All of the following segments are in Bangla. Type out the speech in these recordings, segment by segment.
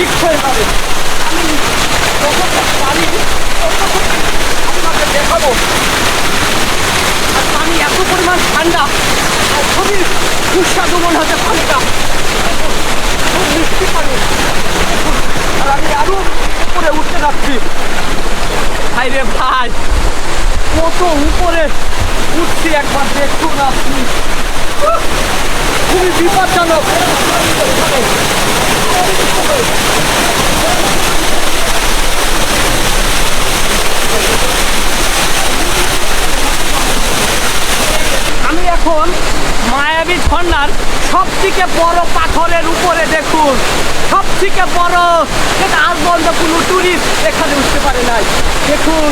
ঠিক হয়ে আমি আপনাকে দেখাবো। আর এত পরিমাণ ঠান্ডা, আর খুবই সুস্বাদু মনে হচ্ছে পানিটা। খুব মিষ্টি পানি। আমি আরও উপরে উঠতে যাচ্ছি। ভাই ভাই, কত উপরে উঠছি একবার দেখুন আপনি। খুবই বিপজ্জনক আমি এখন মায়াবী ঝর্ণার সব থেকে বড় পাথরের উপরে দেখুন। সব থেকে বড় সেটা আজ বন্ধ কোনো টুরিস্ট এখানে উঠতে পারে নাই। দেখুন।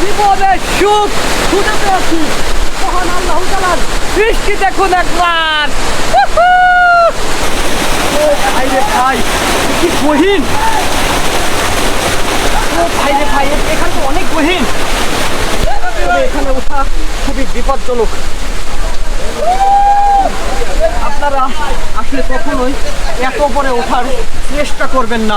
জীবনের সুখ খুঁজে পেয়েছি। মহান আল্লাহ তালার সৃষ্টি দেখুন একবার। ভাই রে ভাই, কি গহীন। ও ভাই রে ভাই এখানে তো অনেক তবে এখানে ওঠা খুবই বিপজ্জনক। আপনারা আসলে কখনোই এত উপরে ওঠার চেষ্টা করবেন না।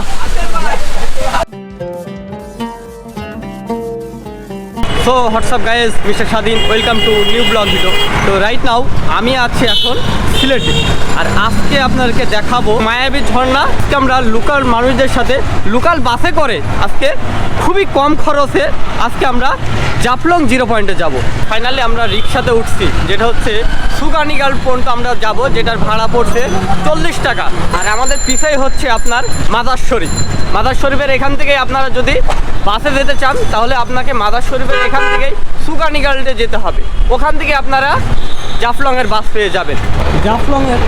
So WhatsApp guys mister Swadhin welcome to new blog video তো রাইট নাও আমি আছি এখন সিলেটে। আর আজকে আপনাদেরকে দেখাবো মায়াবী ঝর্ণা। আজকে আমরা লোকাল মানুষদের সাথে লোকাল বাসে করে আজকে খুবই কম খরচে আজকে আমরা জাফলং জিরো পয়েন্টে যাব। ফাইনালি আমরা রিক্সাতে উঠছি, যেটা হচ্ছে সুগানিগাল পর্যন্ত আমরা যাব, যেটার ভাড়া পড়ছে চল্লিশ টাকা। আর আমাদের পিছাই হচ্ছে আপনার মাদার শরীফ। মাদার শরীফের এখান থেকে আপনারা যদি বাসে যেতে চান, তাহলে আপনাকে মাদার শরীফের এখান থেকেই সুগানিগালটে যেতে হবে। ওখান থেকে আপনারা জাফলংয়ের বাস পেয়ে যাবেন। জাফলংয়ের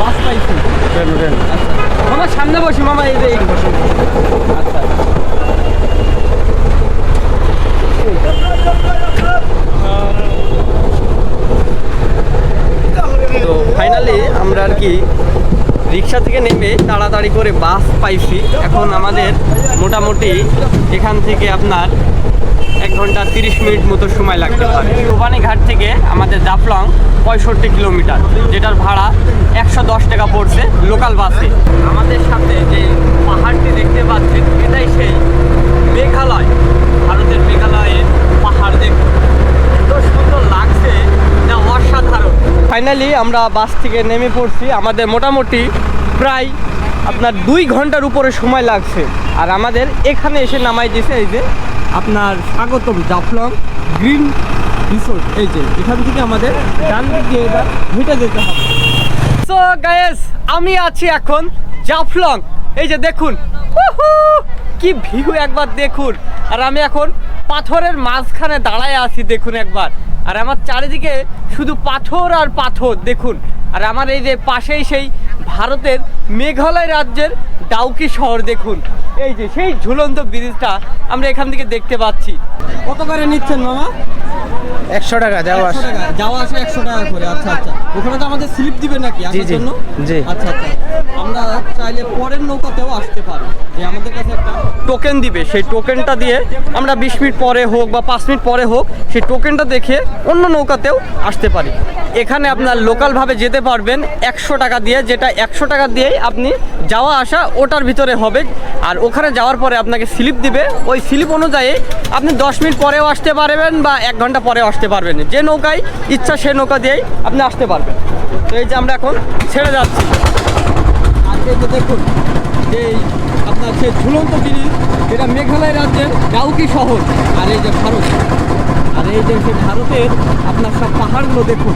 বাস পাইছি। আচ্ছা। মামা সামনে বসি মামা এই যে বসুন। আচ্ছা। তো ফাইনালি আমরা আর কি রিক্সা থেকে নেমে তাড়াতাড়ি করে বাস পাইছি। এখন আমাদের মোটামুটি এখান থেকে আপনার এক ঘণ্টা তিরিশ মিনিট মতো সময় লাগতে পারে। কোবানি ঘাট থেকে আমাদের জাফলং পঁয়ষট্টি কিলোমিটার, যেটার ভাড়া একশো দশ টাকা পড়ছে লোকাল বাসে। আমাদের সাথে যে পাহাড়টি দেখতে পাচ্ছেন, এটাই সেই মেঘালয়, ভারতের মেঘালয়ের পাহাড় দেখুন। এত সুন্দর লাগছে, যা অসাধারণ। ফাইনালি আমরা বাস থেকে নেমে পড়ছি। আমাদের মোটামুটি প্রায় আপনার দুই ঘণ্টার উপরে সময় লাগছে। আর আমাদের এখানে এসে নামাই দিয়েছে এই যে আপনার স্বাগতম জাফলং গ্রিন রিসোর্ট। এই যে, এখান থেকে আমাদের ডান দিক এবার হেঁটে যেতে হবে। সো গায়েস আমি আছি এখন জাফলং। এই যে দেখুন কি ভিউ একবার দেখুন। আর আমি এখন পাথরের মাঝখানে দাঁড়ায় আছি, দেখুন একবার। আর আমার চারিদিকে শুধু পাথর আর পাথর, দেখুন। আর আমার এই যে পাশেই সেই ভারতের মেঘালয় রাজ্যের ডাউকি শহর দেখুন। এই যে সেই ঝুলন্ত ব্রিজটা আমরা এখান থেকে দেখতে পাচ্ছি। কত করে নিচ্ছেন মামা? একশো টাকা যাওয়া 100 টাকা যাওয়া আসা একশো টাকা করে আচ্ছা আচ্ছা। ওখানে তো আমাদের স্লিপ দিবে নাকি আসার জন্য? জি। আচ্ছা আচ্ছা। আমরা চাইলে পরের নৌকাতেও আসতে পারি। যে আমাদের কাছে একটা টোকেন দিবে সেই টোকেনটা দিয়ে আমরা বিশ মিনিট পরে হোক বা পাঁচ মিনিট পরে হোক সেই টোকেনটা দেখে অন্য নৌকাতেও আসতে পারি। এখানে আপনার লোকালভাবে যেতে পারবেন একশো টাকা দিয়ে যেটা একশো টাকা দিয়েই আপনি যাওয়া আসা ওটার ভিতরে হবে। আর ওখানে যাওয়ার পরে আপনাকে স্লিপ দিবে। ওই স্লিপ অনুযায়ী আপনি দশ মিনিট পরেও আসতে পারবেন বা এক ঘণ্টা পরেও আসতে পারবেন। যে নৌকায় ইচ্ছা সে নৌকা দিয়েই আপনি আসতে পারবেন। তো এই যে আমরা এখন ছেড়ে যাচ্ছি। আর এই যে দেখুন যে আপনার সেই ঝুলন্ত ব্রিজ যেটা মেঘালয় রাজ্যের ডাউকি শহর আর এই যে ভারত। আর এই যে সে ভারতের আপনার সব পাহাড়গুলো দেখুন।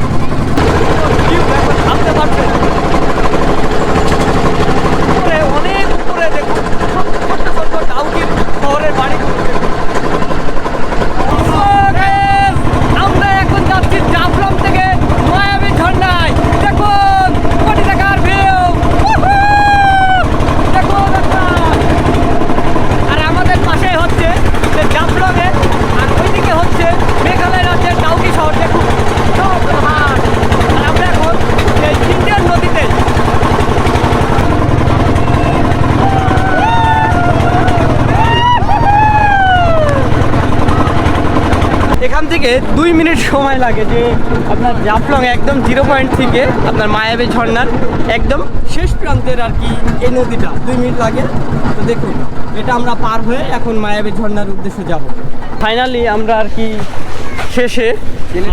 এখান থেকে দুই মিনিট সময় লাগে যে আপনার জাফলং একদম জিরো পয়েন্ট থেকে আপনার মায়াবী ঝর্নার একদম শেষ প্রান্তের আর কি এই নদীটা। দুই মিনিট লাগে। তো দেখুন, এটা আমরা পার হয়ে এখন মায়াবী ঝর্নার উদ্দেশ্যে যাব। ফাইনালি আমরা আর কি শেষে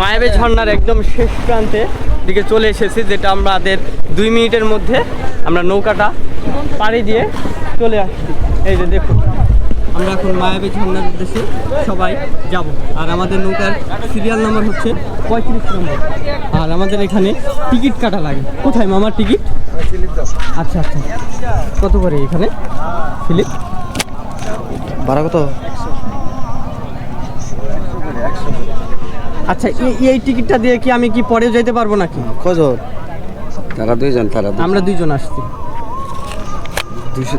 মায়াবী ঝর্ণার একদম শেষ প্রান্তে দিকে চলে এসেছি যেটা আমাদের দুই মিনিটের মধ্যে আমরা নৌকাটা পাড়ি দিয়ে চলে আসছি। এই যে দেখুন আমরা এখন মায়াবী ঝর্ণার উদ্দেশ্যে সবাই যাব। আর আমাদের নৌকার সিরিয়াল নাম্বার হচ্ছে পঁয়ত্রিশ নম্বর। আর আমাদের এখানে টিকিট কাটা লাগে। কোথায় মামার টিকিট? আচ্ছা আচ্ছা। কত করে এখানে ফিলিপ? ভাড়া কত? আচ্ছা এই এই টিকিটটা দিয়ে কি আমি কি পরে যেতে পারব নাকি? কজন তারা দুইজন তারা আমরা দুইজন আসছি। দুইশো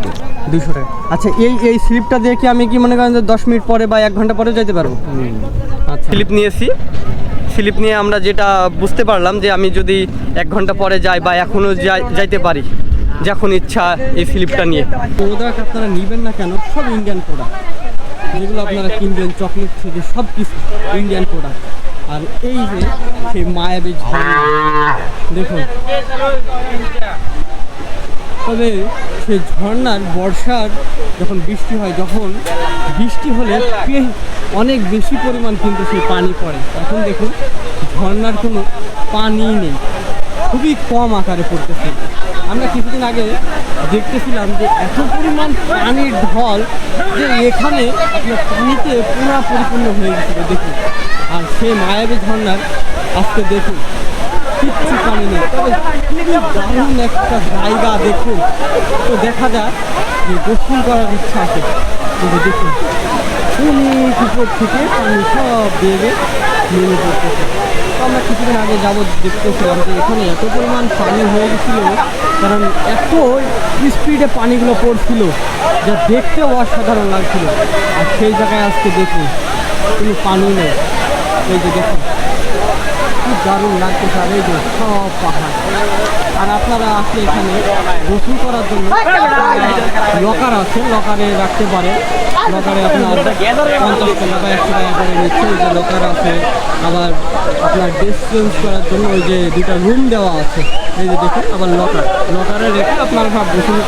দুশো টাকা। আচ্ছা এই এই স্লিপটা দিয়ে কি আমি কি মনে করেন যে দশ মিনিট পরে বা এক ঘণ্টা পরে যেতে পারব? আচ্ছা। স্লিপ নিয়েছি। স্লিপ নিয়ে আমরা যেটা বুঝতে পারলাম যে আমি যদি এক ঘণ্টা পরে যাই বা এখনও যাই যাইতে পারি যখন ইচ্ছা এই স্লিপটা নিয়ে। প্রোডাক্ট আপনারা নেবেন না কেন? সব ইন্ডিয়ান প্রোডাক্ট যেগুলো আপনারা কিনবেন চকলেট থেকে সব কিছু ইন্ডিয়ান প্রোডাক্ট আর এই যে সেই মায়াবী দেখুন। তবে সেই ঝর্ণার বর্ষার যখন বৃষ্টি হয়, যখন বৃষ্টি হলে অনেক বেশি পরিমাণ কিন্তু সেই পানি পড়ে। তখন দেখুন, ঝর্ণার কোনো পানি নেই। খুবই কম আকারে পড়তেছে। আমরা কিছুদিন আগে দেখতেছিলাম যে এত পরিমাণ পানির ঢল যে এখানে পানিতে পুরা পরিপূর্ণ হয়ে গেছিল। দেখুন। আর সেই মায়াবী ঝর্ণার আজকে দেখুন, কিচ্ছু পানি নেই। তবে দারুণ একটা জায়গা দেখুন। তো দেখা যায় যে গোসল করার ইচ্ছা আছে। কিন্তু দেখুন, অনেক উপর থেকে পানি সব বেগে নেমে পড়তেছে। তো আমরা কিছুদিন আগে যাবৎ দেখতেছিলাম যে এখানে এত পরিমাণ পানি হয়ে গেছিল, কারণ এত স্পিডে পানিগুলো পড়ছিল যা দেখতেও অসাধারণ লাগছিল। আর সেই জায়গায় আজকে দেখুন, কোনো পানি নেই। এই যে দেখুন খুব দারুণ লাগতেছে আর এই যে সব পাহাড়। আর আপনারা আসলে এখানে গোসল করার জন্য লকার আছে, লকারে রাখতে পারে লকারে আপনার পঞ্চাশ টাকা একশো টাকা করে নিচ্ছে ওই যে লকার আছে। আবার আপনার ড্রেস করার জন্য ওই যে দুটা রুম দেওয়া আছে। এই যে দেখুন, আবার লকার। লকারে রেখে আপনারা সব গোসল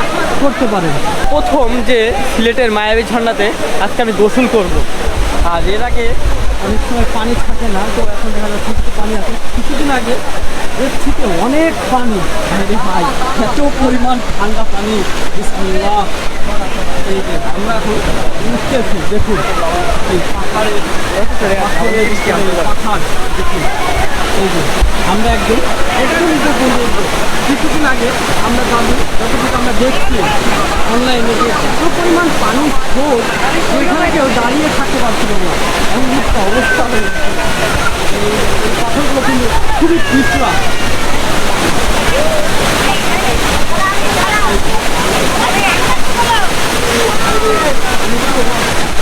করতে পারেন। প্রথম যে সিলেটের মায়াবী ঝর্ণাতে আজকে আমি গোসল করব। আর এর আগে অনেক সময় পানি থাকে না, তো এখন দেখা যাচ্ছে কিছু পানি আছে। কিছুদিন আগে এর থেকে অনেক পানি ভাই এত পরিমাণ ঠান্ডা পানি। বিসমিল্লাহ। এই যে আমরা এখন উঠতেছি দেখুন এই পাহাড়ের পাহাড়ের পাহাড় দেখুন এই যে আমরা একদম একদম উপর পর্যন্ত কিছুদিন আগে আমরা যাব যতটুকু আমরা দেখছি অনলাইনে যে এত পরিমাণ পানি স্রোত ওইখানে কেউ দাঁড়িয়ে থাকতে পারছিল না এমন একটা অবস্থা হয়ে। এই পাথরগুলো কিন্তু খুবই পিছলা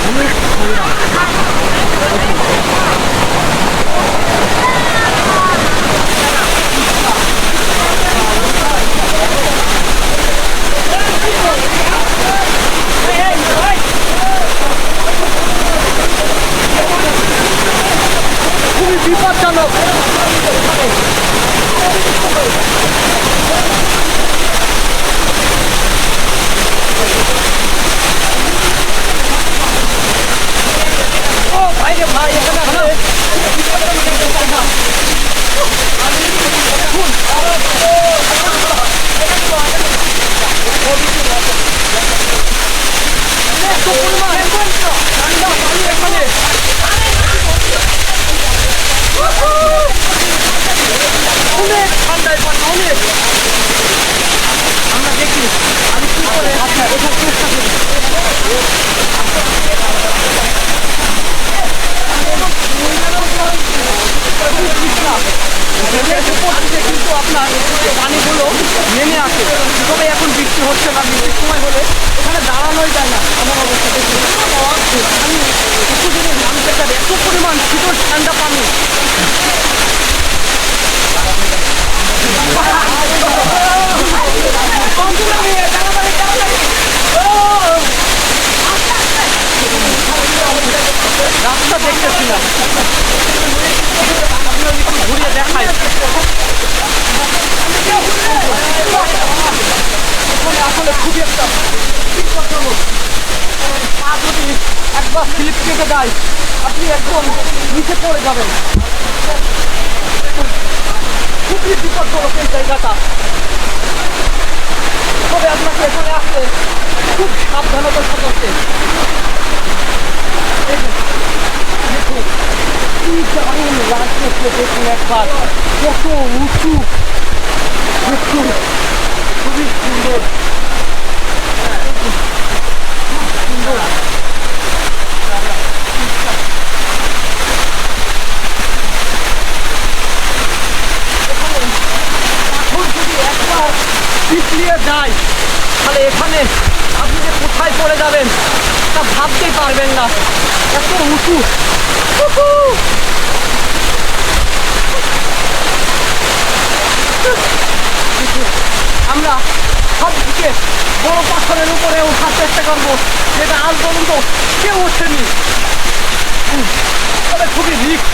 অনেক ঠান্ডা খুবই বিপজ্জনক ও ভাই রে ভাই এখানে আছে অনেক ঠান্ডায় পানি অনেক আমরা দেখি আমি কি করে আচ্ছা ওঠার চেষ্টা করি কিন্তু আপনার পানিগুলো নেমে আসে তবে এখন হচ্ছে বৃষ্টির সময় হলে এখানে দাঁড়ানোই যায় না, আমার অবস্থা। আমি কিছুদিনের কাছে এত পরিমাণ শীতল ঠান্ডা পানি রাস্তা দেখতেছিলাম খুবই একটা বিপজ্জনক এই পা যদি একবার স্লিপ কেটে যায় আপনি একদম নিচে পড়ে যাবেন। খুবই বিপজ্জনক এই জায়গাটা। তবে আপনাকে এখানে আসলে খুব সাবধানতার সাথে দেখুন, কি দারুণ লাগতেছে দেখুন একবার। কত উঁচু। দেখুন, খুবই সুন্দর। সুন্দর এখানে পাথর যদি একবার পিছলিয়ে যায়। তাহলে এখানে আপনি যে কোথায় পড়ে যাবেন তা ভাবতেই পারবেন না। এত উঁচু! আমরা সব থেকে বড় পাথরের উপরে ওঠার চেষ্টা করব যেটা আজ পর্যন্ত কেউ ওঠেনি। তবে খুবই রিস্ক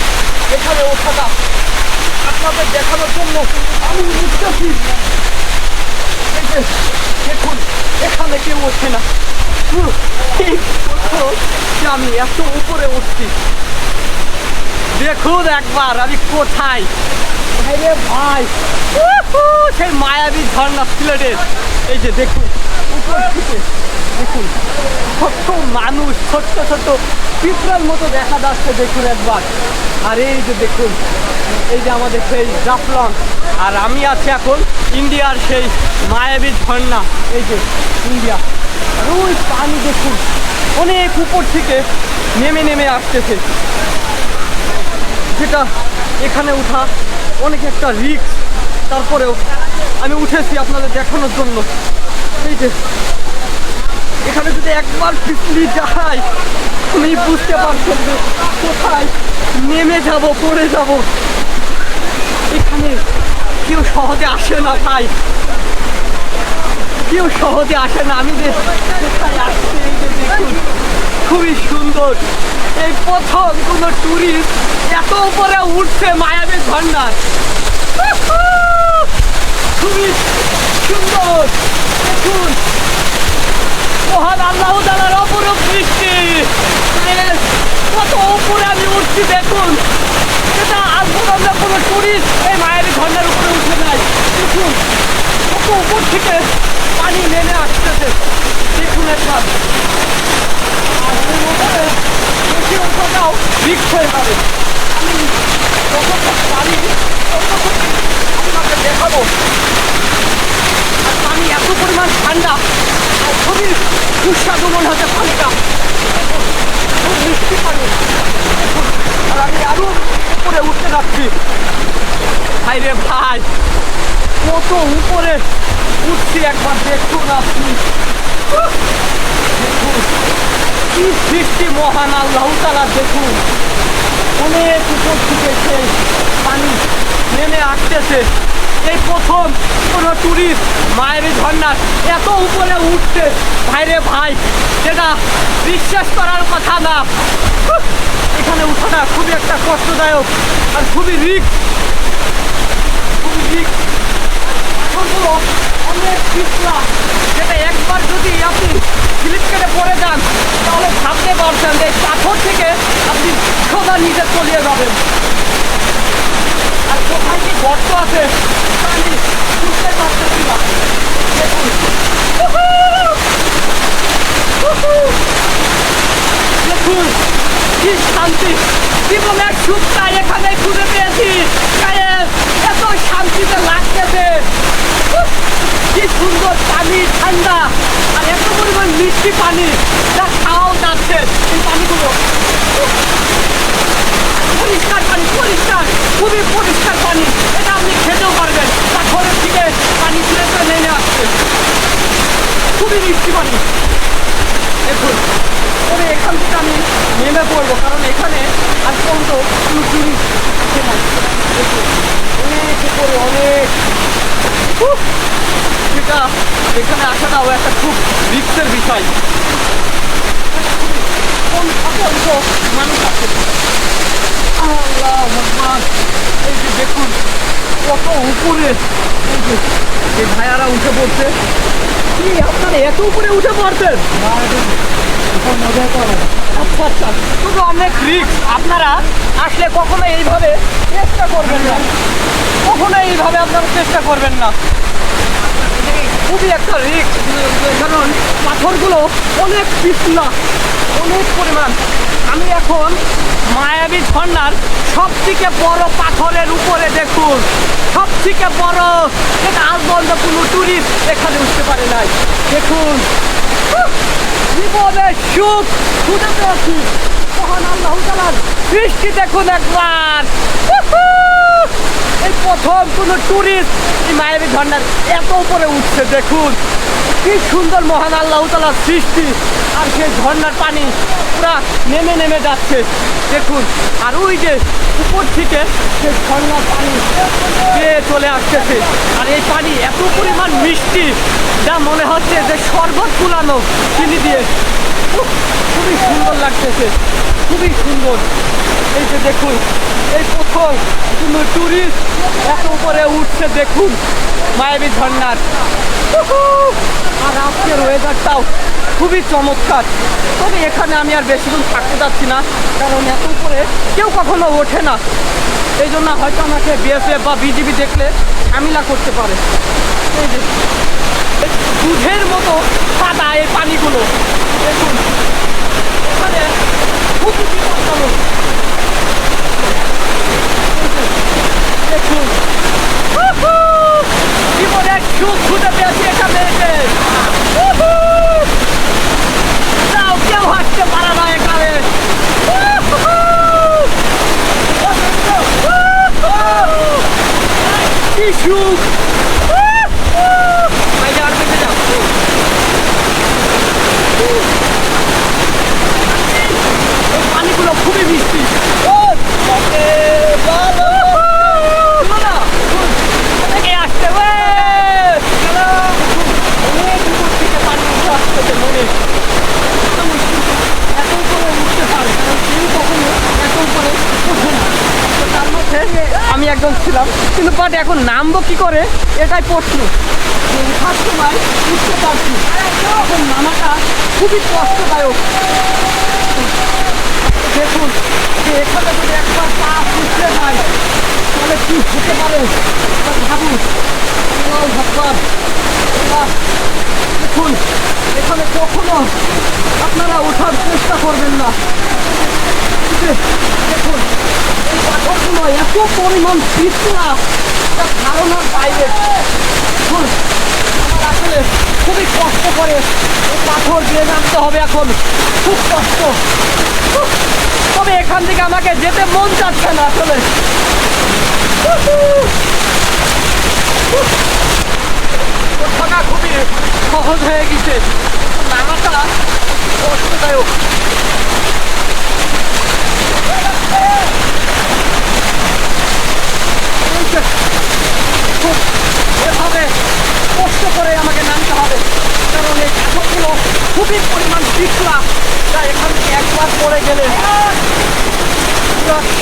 এখানে ওঠাটা। আপনাদের দেখানোর জন্য আমি যে, দেখুন এখানে কেউ ওঠে না আমি এত উপরে উঠছি দেখুন একবার আমি কোথায় ভাইরে ভাই সেই মায়াবী ঝর্ণা সিলেটের এই যে দেখুন উপর থেকে দেখুন ছোট্ট মানুষ ছোট্ট ছোট্ট পিঁপড়ার মতো দেখা যাচ্ছে দেখুন একবার আর এই যে দেখুন এই যে আমাদের সেই জাফলং। আর আমি আছি এখন ইন্ডিয়ার সেই মায়াবী ঝর্ণা। এই যে ইন্ডিয়া। আর ওই পানি দেখুন, অনেক উপর থেকে নেমে নেমে আসতেছে। যেটা এখানে ওঠা অনেক একটা রিস্ক তারপরেও আমি উঠেছি আপনাদের দেখানোর জন্য। এই যে, এখানে যদি একবার পিছলি যাই আমি বুঝতে পারছেন যে কোথায় নেমে যাব, পড়ে যাব? এখানে কেউ সহজে আসে না তাই কেউ সহজে আসে না। আমি যে কোথায় আসছি, এই যে দেখুন, খুবই সুন্দর। এই প্রথম কোনো টুরিস্ট এত উপরে উঠছে মায়াবী ঝর্ণার! খুবই সুন্দর। দেখুন, মহান আল্লাহ তালার অপরূপ দৃষ্টি। কত উপরে আমি উঠছি দেখুন। এটা আজ পর্যন্ত কোনো টুরিস্ট এই মায়াবী ঝর্ণার উপরে উঠে নাই। দেখুন, কত উপর থেকে পানি নেমে আসতেছে। দেখুন একবার মধ্যে বেশি হয়ে যাবে। আমি যতক্ষণ পারি ততক্ষণ আপনাকে দেখাবো। আর পানি এত পরিমাণ ঠান্ডা আর খুবই সুস্বাদু মনে হচ্ছে পানিটা। মিষ্টি পানি। আর আমি আরও উপরে উঠতে যাচ্ছি। ভাই রে ভাই, কত উপরে উঠছি একবার দেখুন আপনি। দেখুন, কি সৃষ্টি মহান আল্লাহ দেখুন। অনেক উপর থেকে সেই পানি নেমে আসতেছে। এই প্রথম কোনো টুরিস্ট মায়ের ঝর্ণার এত উপরে উঠছে। ভাইরে ভাই, সেটা বিশ্বাস করার কথা না। এখানে উঠাটা খুবই একটা কষ্টদায়ক আর খুবই রিস্ক খুবই পাথরগুলো অনেক পিছলা। যেটা একবার যদি আপনি স্লিপ কেটে পড়ে যান, তাহলে ভাবতে পারছেন যে পাথর থেকে আপনি সোজা নিচে চলিয়ে যাবেন। কি গর্ত আছে আমি বুঝতে পারতেছি না দেখুন! দেখুন, কি শান্তি। জীবনের সুখটা এখানে খুঁজে পেয়েছি। এত শান্তিতে লাগতেছে। কি সুন্দর পানি, ঠান্ডা। আর এত পরিমাণ মিষ্টি পানি। যা খাওয়াও যাচ্ছে এই পানিগুলো। পরিষ্কার পানি, পরিষ্কার, খুবই পরিষ্কার পানি। এটা আপনি খেতেও পারবেন। পাথরের থেকে পানি ফিরে নেমে আসছে। খুবই মিষ্টি পানি দেখুন তবে এখান থেকে আমি নেমে পড়ব কারণ এখানে আজ পর্যন্ত কোনো টুরিস্ট আসে নাই দেখুন অনেক উপরে অনেক সেটা এখানে আসাটাও একটা খুব রিক্সের বিষয় দেখুন কত উপরে এই ভাইয়ারা উঠে পড়ছে কি আপনারা এত উপরে উঠে পড়তেন আচ্ছা আচ্ছা শুধু অনেক রিস্ক আপনারা আসলে কখনো এইভাবে করবেন না। কখনো এইভাবে আপনারা চেষ্টা করবেন না। খুবই একটা রিক্স কারণ পাথরগুলো অনেক পিছলা, অনেক পরিমাণ। আমি এখন মায়াবী ঝর্ণার সব থেকে বড় পাথরের উপরে দেখুন। সব থেকে বড়। এটা আজ পর্যন্ত কোনো টুরিস্ট এখানে উঠতে পারে নাই। দেখুন। জীবনের সুখ খুঁজে পেয়েছি। মহান আল্লাহ সৃষ্টি দেখুন একবার! এই প্রথম কোনো টুরিস্ট এই মায়াবী ঝর্ণার এত উপরে উঠছে, দেখুন। কি সুন্দর মহান আল্লাহ তালার সৃষ্টি। আর সেই ঝর্ণার পানি পুরা নেমে নেমে যাচ্ছে, দেখুন। আর ওই যে উপর থেকে সেই ঝর্ণার পানি বেয়ে চলে আসতেছে। আর এই পানি এত পরিমাণ মিষ্টি, যা মনে হচ্ছে যে শরবত কুলানো চিনি দিয়ে খুবই সুন্দর লাগতেছে, খুবই সুন্দর। এই যে দেখুন, এই প্রথম কোনো টুরিস্ট এত উপরে উঠছে, দেখুন, মায়াবী ঝর্ণার। উহু! আর আজকের ওয়েদারটাও খুবই চমৎকার। তবে এখানে আমি আর বেশিক্ষণ থাকতে যাচ্ছি না, কারণ এত উপরে কেউ কখনো ওঠে না। এই জন্য হয়তো আমাকে বিএসএফ বা বিজিবি দেখলে ঝামেলা করতে পারে। দুধের মতো সাদা এই পানিগুলো দেখুন এখানে খুবই বিপজ্জনক দেখুন উহু! জীবনের সুখ খুঁজে পেয়েছি এখানে এসে উহু! তাও কেউ হাসতে পারে না এখানে উহু! উহু! কি সুখ উহু! বাইরে আর বেঁচে যাও এই পানিগুলো খুবই মিষ্টি ও বাপরে বাবা শোনো না শুন, অনেকে আসছে ওয়ে চলো অনেক উপর থেকে পানি উঠে আসতেছে মনে এত মুশকিল এত উপরে উঠতে পারে কারণ কেউ কখনো এত উপরে ওঠে না তো তার মধ্যে আমি একজন ছিলাম কিন্তু এখন নামবো কি করে? এটাই প্রশ্ন। যে উঠার সময় পারছি এখন নামাটা খুবই কষ্টদায়ক। দেখুন, যে এখানে যদি একবার পা উঠতে যায়, তাহলে কি হতে পারে? ভাবুন। আল্লাহ। দেখুন, এখানে কখনো আপনারা ওঠার চেষ্টা করবেন না। দেখুন, এই পাথরগুলো এত পরিমাণ পিছলা তা ধারণার বাইরে। দেখুন, আমার আসলে খুবই কষ্ট করে এই পাথর দিয়ে নামতে হবে এখন। খুব কষ্ট। তবে এখান থেকে আমাকে যেতে মন চাচ্ছে না আসলে। ওঠাটা খুবই সহজ হয়ে গেছে। নামাটা কষ্টদায়ক এভাবে কষ্ট করে আমাকে নামতে হবে। কারণ এই পাথরগুলো খুবই পরিমাণ পিছলা যা এখান থেকে একবার পড়ে গেলে।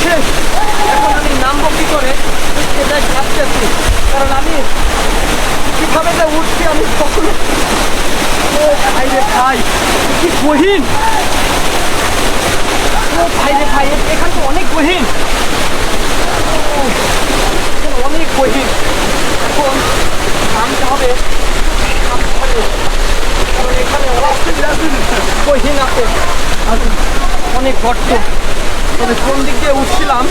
শেষ। এখন আমি নামবো কি করে? সেটাই ভাবতেছি কারণ আমি কীভাবে যে উঠছি আমি কখনো ভাই রে ভাই, কি গহীন। ভাই রে ভাই, এখানে তো অনেক গহীন। অনেক গহীন। এখন নামতে হবে। এখানে গহীন আছে। অনেক গর্ত। তবে কোন দিক দিয়ে উঠছিলাম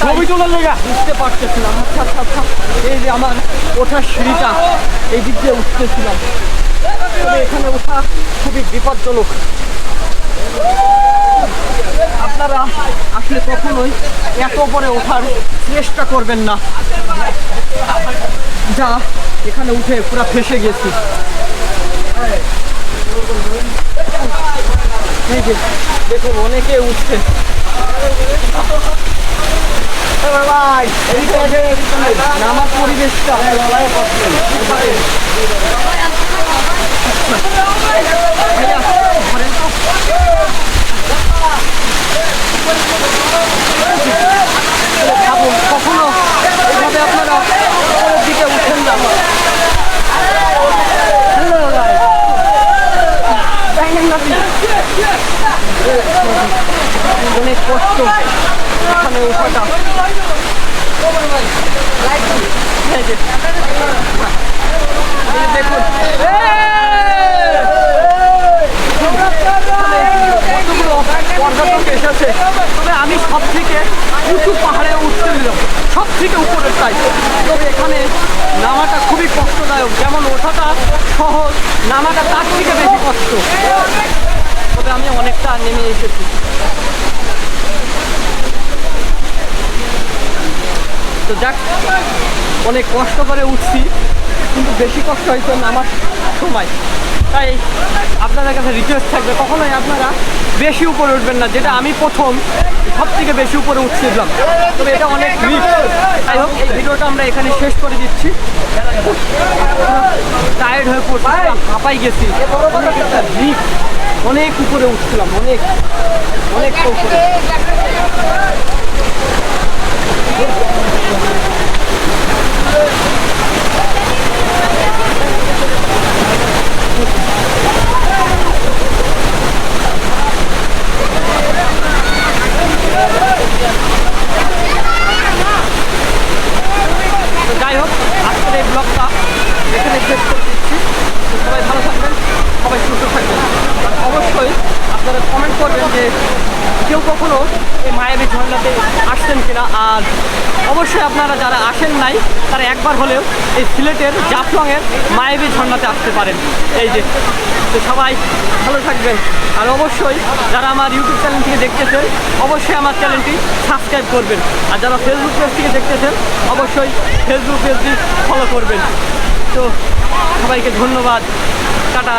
ছবি তোলার লেগা বুঝতে পারতেছিলাম। আচ্ছা আচ্ছা আচ্ছা। এই যে আমার ওঠার সিঁড়িটা এই দিক দিয়ে উঠতেছিলাম। তবে এখানে ওঠা খুবই বিপজ্জনক। আপনারা আসলে কখনোই এত উপরে ওঠার চেষ্টা করবেন না। যা এখানে উঠে পুরো ফেসে গেছি। দেখুন অনেকে উঠছে। নামার পরিবেশটা কখনো এইভাবে আপনারা দিকে উঠেন না। কষ্ট। এখানে যে দেখুন পর্যটক এসেছে তবে আমি সব থেকে উঁচু পাহাড়ে উঠতে দিলাম সব থেকে উপরের চাই তবে এখানে নামাটা খুবই কষ্টদায়ক। যেমন ওঠাটা সহজ, নামাটা তার থেকে বেশি কষ্ট। তবে আমি অনেকটা নেমে এসেছি। তো যাক, অনেক কষ্ট করে উঠছি, কিন্তু বেশি কষ্ট হয়েছে নামার সময়। তাই আপনাদের কাছে রিকোয়েস্ট থাকবে, কখনোই আপনারা বেশি উপরে উঠবেন না, যেটা আমি প্রথম সব থেকে বেশি উপরে উঠছিলাম তবে এটা অনেক রিস্ক যাই হোক, এই ভিডিওটা আমরা এখানে শেষ করে দিচ্ছি। টায়ার্ড হয়ে পড়ছি হাঁপাই গেছি। অনেক একটা অনেক উপরে উঠছিলাম, অনেক অনেক তো যাই হোক আজকের এই ব্লগটা এখানে শেষ করে দিচ্ছি তো সবাই ভালো থাকবেন সবাই সুস্থ থাকবেন আর অবশ্যই আপনারা কমেন্ট করবেন যে কেউ কখনো এই মায়াবী ঝর্ণাতে আসছেন কিনা? আর অবশ্যই আপনারা যারা আসেন নাই, তারা একবার হলেও এই সিলেটের জাফলংয়ের মায়াবী ঝর্ণাতে আসতে পারেন। এই যে, তো সবাই ভালো থাকবেন। আর অবশ্যই যারা আমার ইউটিউব চ্যানেল থেকে দেখতেছেন, অবশ্যই আমার চ্যানেলটি সাবস্ক্রাইব করবেন। আর যারা ফেসবুক পেজ থেকে দেখতেছেন, অবশ্যই ফেসবুক পেজটি ফলো করবেন। তো সবাইকে ধন্যবাদ। টাটা।